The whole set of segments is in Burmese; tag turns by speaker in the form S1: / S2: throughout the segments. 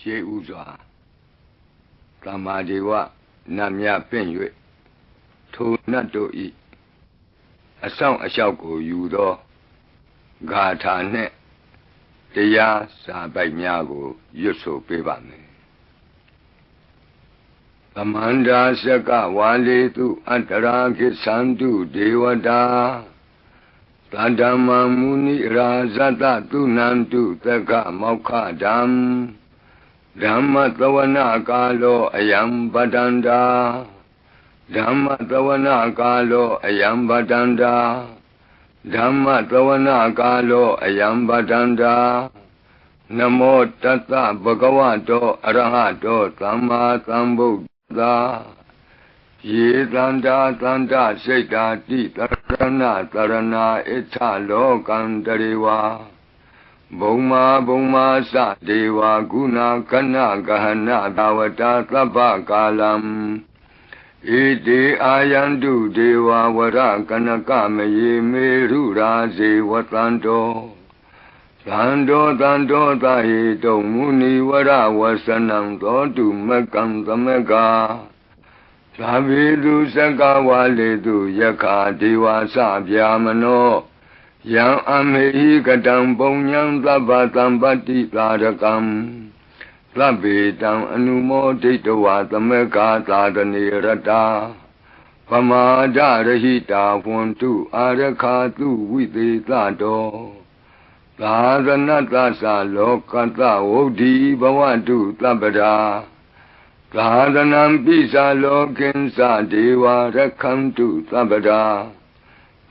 S1: ရှေးဥစွာသမ္မာဒေဝနတ်မြပင့်၍ထိုနတ်တို့ဤအဆောင်အလျှောက်ကိုယူသောဂါထာနှင့်တရားစာပိုက်များကိုရွတ်ဆိုပေးပါမယ်သမန္တာစကဝါလေတုအတ္တရာခိသန္တုဒေဝတာသန္ဓမ္မမုနိရာဇတတုနန္တုသက္ကမောက္ခဓမ္မ ဓမ္မသဝနာကာလောအယံပတန္တာဓမ္မသဝနာကာလောအယံပတန္တာဓမ္မသဝနာကာလောအယံပတန္တာနမောတတဗုဒ္ဓဝတောအရဟတောသမ္မာသမ္ဗုဒ္ဓယေတန္တာတန္တာစိတ်တာတိတရဏတရဏဣဋ္ဌလောကံတရေဝါ ဘုံမာဘုံမာသဒေဝကုဏကနဂဟနသဝတာသဗ္ဗကာလံဣတိအာယန္တုဒေဝဝရကနကမယေမေရုရာဇေဝတံတောသံတောသံတောသဟိတုံမုနိဝရဝဆနံသောတုမကံသမကသာဝေတုစကဝါလေတုယက္ခာဒေဝသဗျာမနော ယံအမေဟိကတံပုံညံသဗ္ဗသံပတ္တိသာရကံသဗ္ဗေတံအနုမောဒိတဝါသမကာသာတနေရတာပမာဒရဟိတာဝန္တုအာရခာတုဝိသေသတောသာသနတ္တသလောကတဝုဒ္ဓီဘဝတုသဗ္ဗရာသာသနံပိစာလောကင်္စဒေဝရခန္တုသဗ္ဗရာ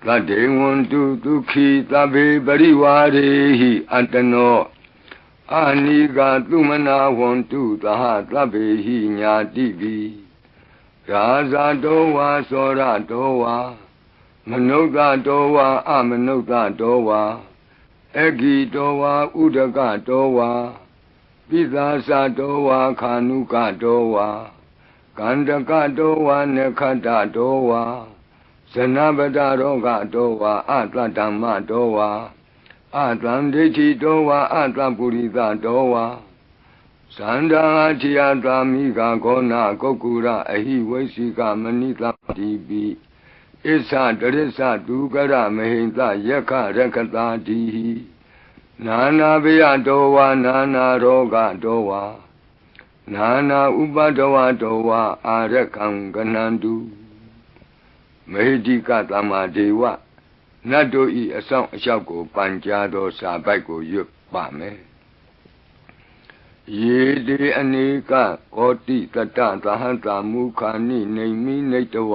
S1: သတ္တေဝန္တုဒုက္ခိသဗ္ဗေပရိဝါရေဟိအတ္တနောအာနိကသုမနာဝန္တုသဟသဗ္ဗေဟိညာတိပိရာဇာတောဝါသောရတောဝါမနုဿတောဝါအမနုဿတောဝါအဂိတောဝါဥဒကတောဝါပိသာသတောဝါခာနုကတောဝါကန္တကတောဝါနခတတောဝါ ဇနပတရောဂတောဝါအတ္တဓမ္မတောဝါအတံဒိဋ္ဌိတောဝါအတ္တပုရိသတောဝါသန္တာတိယသာမိကခောနာကုတ်ကူရအဟိဝိသိကမဏိတတိပိဣသတရစ္ဆဒုကရမဟိတယက္ခရကတာတိနာနာဘယတောဝါနာနာရောဂတောဝါနာနာဥပဒဝတောဝါအာရကံကနန္တု မေဟိကသမ္မာဒေဝနတ်တို့ဤအဆောင်အလျှောက်ကိုပန်ကြားသောစာပိုက်ကိုရွတ်ပါမယ်ယေတိအနေကကောတိတတသဟံတာမုခာနိနေမိနေတဝ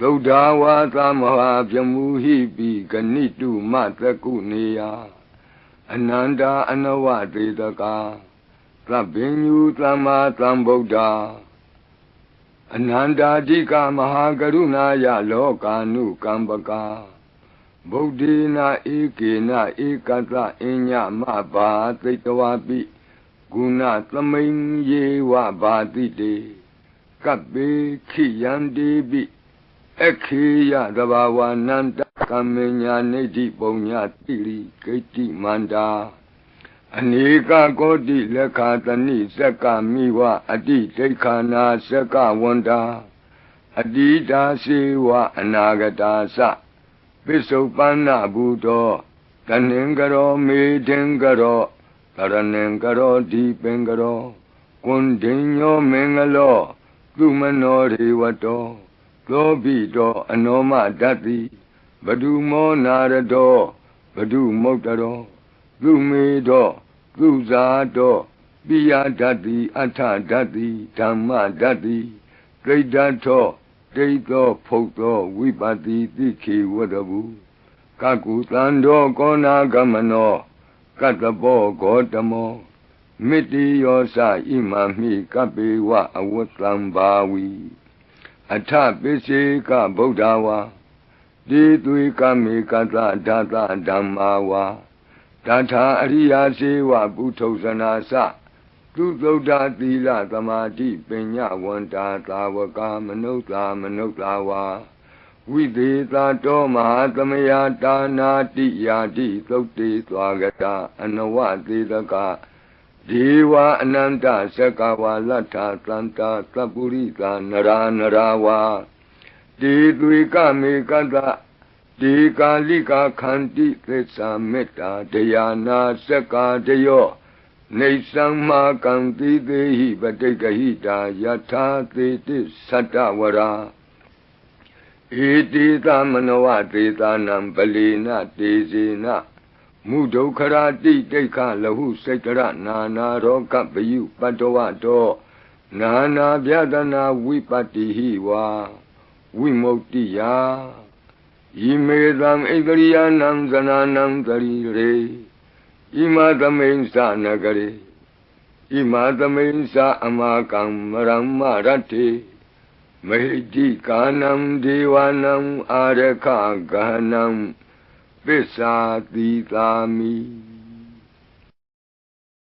S1: သုဒ္ဓဝါသမဟာပြမူဟိပိဂဏိတုမတကုနေယအနန္တာအနဝတေတကာသဗ္ဗညုသမ္မာသမ္ဗုဒ္ဓ အနန္တာတိကမဟာကရုဏာယလောကာနုကံပကာဗုဒ္ဓေနာဧကေနဧကတအညမဘာသိတဝပိဂုဏသမိန်ယေဝဘာတိတေကပ္ပေခိယံတိပိအခေယသဘာဝနန္တကမညာနေတိပုံညာတိရိဂိတိမန္တာ အနေကကောတိလက်ခာတဏိစက္ကမိဝအတိဒိဋ္ဌာနာစက္ကဝန္တာအတိတာစေဝအနာဂတာသပိစုပန္နဘူတောတဏင်္ဂရောမေတင်္ဂရောတရဏင်္ဂရောဒီပင်္ဂရောကွန်ဒိညောမင်္ဂလောသူမနောရေဝတောသောဘိတောအနောမတတိဘဒုမောနာရတောဘဒုမုတ်တရော သူမေတောသူဇာတောပိယဓာတိအထဓာတိဓမ္မဓာတိဒိဋ္ဌထောဒိဋ္ဌောဖုတ်သောဝိပတိတိခေဝတဘူးကကုတံတော်ကောနာဂမနောကတ္တဘောဂောတမောမိတိယောစဣမမိကပေဝအဝတ္တံဘာဝီအထပိစေကဗုဒ္ဓဝါဒီသွေကမေကတဓာတဓမ္မာဝါ တထာအရိယာစေဝပုထုဇနာစသူသုဒ္ဓသီလသမာဓိပညာဝန္တာသာဝကမနုဿာမနုဿာဝါဝိသေသာတောမဟာသမယတာနာတိယာတိသုတ်တေသွားကတာအနဝသေတကဒေဝအနန္တသက္ကဝါလတ္ထာသန္တာသပ္ပုရိသာနရာနရာဝါတေသွေကမေကတ ဒေကာလိကာခန္တိသစ္စာမေတ္တာတရားနာစက္ကာတယောနေသံမာကံတိသေးဟိပတိကဟိတာယထာသေတိသတ္တဝရာဧတိသမနဝသေသာနံပလီနတေဇေနမုဒုခရာတိတိခလဟုစိတ်တရနာနာရောကပယုပတ္တဝတောနာနာဗျဒနာဝိပတ္တိဟိဝါဝိမု ക്തി ယာ ဣမေသံဣန္ဒရိယနံဇနာနံတရိရေဣမသမိန်သနဂရေဣမသမိန်သအမကံမရမရတ္တိမဟိတိကာနံဒေဝနံအာရခဂဟနံပစ္စာတိသာမိ